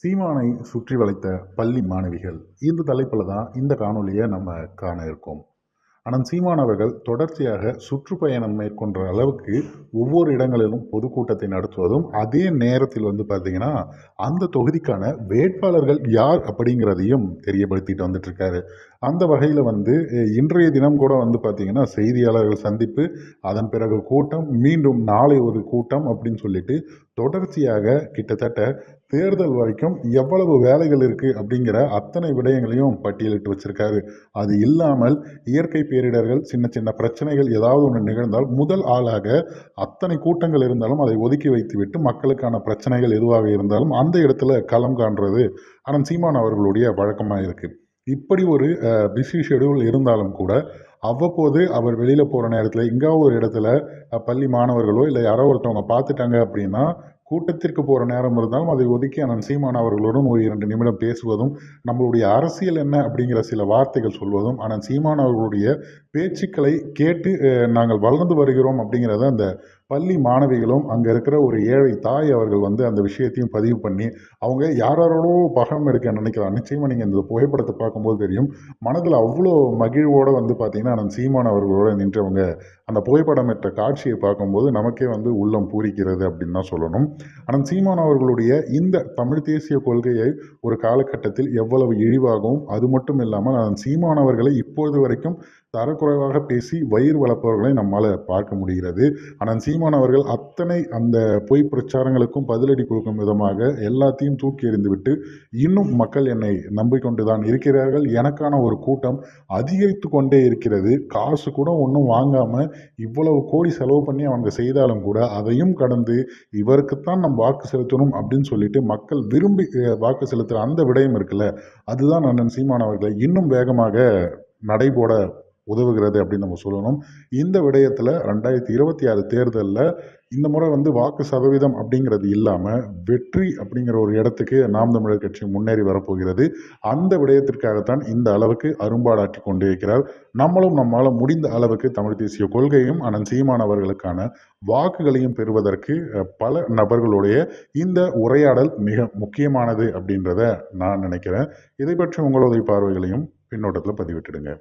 சீமானை சுற்றி வளைத்த பள்ளி மாணவிகள் இந்த தலைப்பில் தான் இந்த காணொலியை நம்ம காண இருக்கோம். ஆனால் சீமான் அவர்கள் தொடர்ச்சியாக சுற்றுப்பயணம் மேற்கொண்ட அளவுக்கு ஒவ்வொரு இடங்களிலும் பொதுக்கூட்டத்தை நடத்துவதும் அதே நேரத்தில் வந்து பார்த்தீங்கன்னா அந்த தொகுதிக்கான வேட்பாளர்கள் யார் அப்படிங்கிறதையும் தெரியப்படுத்திட்டு வந்துட்டு இருக்காரு. அந்த வகையில் வந்து இன்றைய தினம் கூட வந்து பார்த்தீங்கன்னா செய்தியாளர்கள் சந்திப்பு அதன் பிறகு கூட்டம் மீண்டும் நாளை ஒரு கூட்டம் அப்படின்னு சொல்லிட்டு தொடர்ச்சியாக கிட்டத்தட்ட தேர்தல் வரைக்கும் எவ்வளவு வேலைகள் இருக்குது அப்படிங்கிற அத்தனை விடயங்களையும் பட்டியலிட்டு வச்சுருக்காரு. அது இல்லாமல் இயற்கை பேரிடர்கள் சின்ன சின்ன பிரச்சனைகள் ஏதாவது ஒன்று நிகழ்ந்தால் முதல் ஆளாக அத்தனை கூட்டங்கள் இருந்தாலும் அதை ஒதுக்கி வைத்துவிட்டு மக்களுக்கான பிரச்சனைகள் எதுவாக இருந்தாலும் அந்த இடத்துல களம் காண்றது அனந்த் சீமான் அவர்களுடைய வழக்கமாக இருக்குது இப்படி ஒரு பிஸி ஷெடியூல் இருந்தாலும் கூட அவ்வப்போது அவர் வெளியில் போகிற நேரத்தில் எங்கேயாவது ஒரு இடத்துல பள்ளி மாணவர்களோ இல்லை யாரோ ஒருத்தவங்க பார்த்துட்டாங்க அப்படின்னா கூட்டத்திற்கு போகிற நேரம் இருந்தாலும் அதை ஒதுக்கி அண்ணன் சீமான் அவர்களுடன் ஒரு இரண்டு நிமிடம் பேசுவதும் நம்மளுடைய அரசியல் என்ன அப்படிங்கிற சில வார்த்தைகள் சொல்வதும் அண்ணன் சீமான் அவர்களுடைய பேச்சுக்களை கேட்டு நாங்கள் வளர்ந்து வருகிறோம் அப்படிங்கிறத அந்த பள்ளி மாணவிகளும் அங்கே இருக்கிற ஒரு ஏழை தாய் அவர்கள் வந்து அந்த விஷயத்தையும் பதிவு பண்ணி அவங்க யாரோடோ பகம் எடுக்க நினைக்கலாம் நிச்சயமாக நீங்கள் இந்த புகைப்படத்தை பார்க்கும்போது தெரியும். மனதில் அவ்வளோ மகிழ்வோடு வந்து பார்த்தீங்கன்னா அண்ணன் சீமான் அவர்களோட நின்றவங்க அந்த புகைப்படம் பெற்ற காட்சியை பார்க்கும்போது நமக்கே வந்து உள்ளம் பூரிக்கிறது அப்படின்னு தான் சொல்லணும். ஆனால் சீமான் அவர்களுடைய இந்த தமிழ் தேசிய கொள்கையை ஒரு காலகட்டத்தில் எவ்வளவு இழிவாகவும் அது மட்டும் இல்லாமல் அதன் சீமான் அவர்களை இப்பொழுது வரைக்கும் தரக்குறைவாக பேசி வயிறு வளர்ப்பவர்களை நம்மால் பார்க்க முடிகிறது. ஆனால் சீமான் அவர்கள் அத்தனை அந்த பொய் பிரச்சாரங்களுக்கும் பதிலடி கொடுக்கும் விதமாக எல்லாத்தையும் தூக்கி எறிந்துவிட்டு இன்னும் மக்கள் என்னை நம்பிக்கொண்டு தான் இருக்கிறார்கள். எனக்கான ஒரு கூட்டம் அதிகரித்து கொண்டே இருக்கிறது. காசு கூட ஒன்றும் வாங்காமல் இவ்வளவு கோடி செலவு பண்ணி அவங்க செய்தாலும் கூட அதையும் கடந்து இவருக்குத்தான் நம்ம வாக்கு செலுத்தணும் அப்படின்னு சொல்லிட்டு மக்கள் விரும்பி வாக்கு செலுத்துகிற அந்த விடயம் இருக்குல்ல அதுதான் அண்ணன் சீமான் அவர்களை இன்னும் வேகமாக நடைபோட உதவுகிறது அப்படின்னு நம்ம சொல்லணும். இந்த விடயத்தில் ரெண்டாயிரத்தி இருபத்தி ஆறு தேர்தலில் இந்த முறை வந்து வாக்கு சதவீதம் அப்படிங்கிறது இல்லாமல் வெற்றி அப்படிங்கிற ஒரு இடத்துக்கு நாம் தமிழர் கட்சி முன்னேறி வரப்போகிறது. அந்த விடயத்திற்காகத்தான் இந்த அளவுக்கு அரும்பாடாற்றி கொண்டிருக்கிறார். நம்மளும் நம்மால் முடிந்த அளவுக்கு தமிழ் தேசிய கொள்கையும் அனந்த் சீமான் அவர்களுக்கான வாக்குகளையும் பெறுவதற்கு பல நபர்களுடைய இந்த உரையாடல் மிக முக்கியமானது அப்படின்றத நான் நினைக்கிறேன். இதை பற்றி உங்களுடைய பார்வைகளையும் பின்னோட்டத்தில் பதிவிட்டுடுங்க.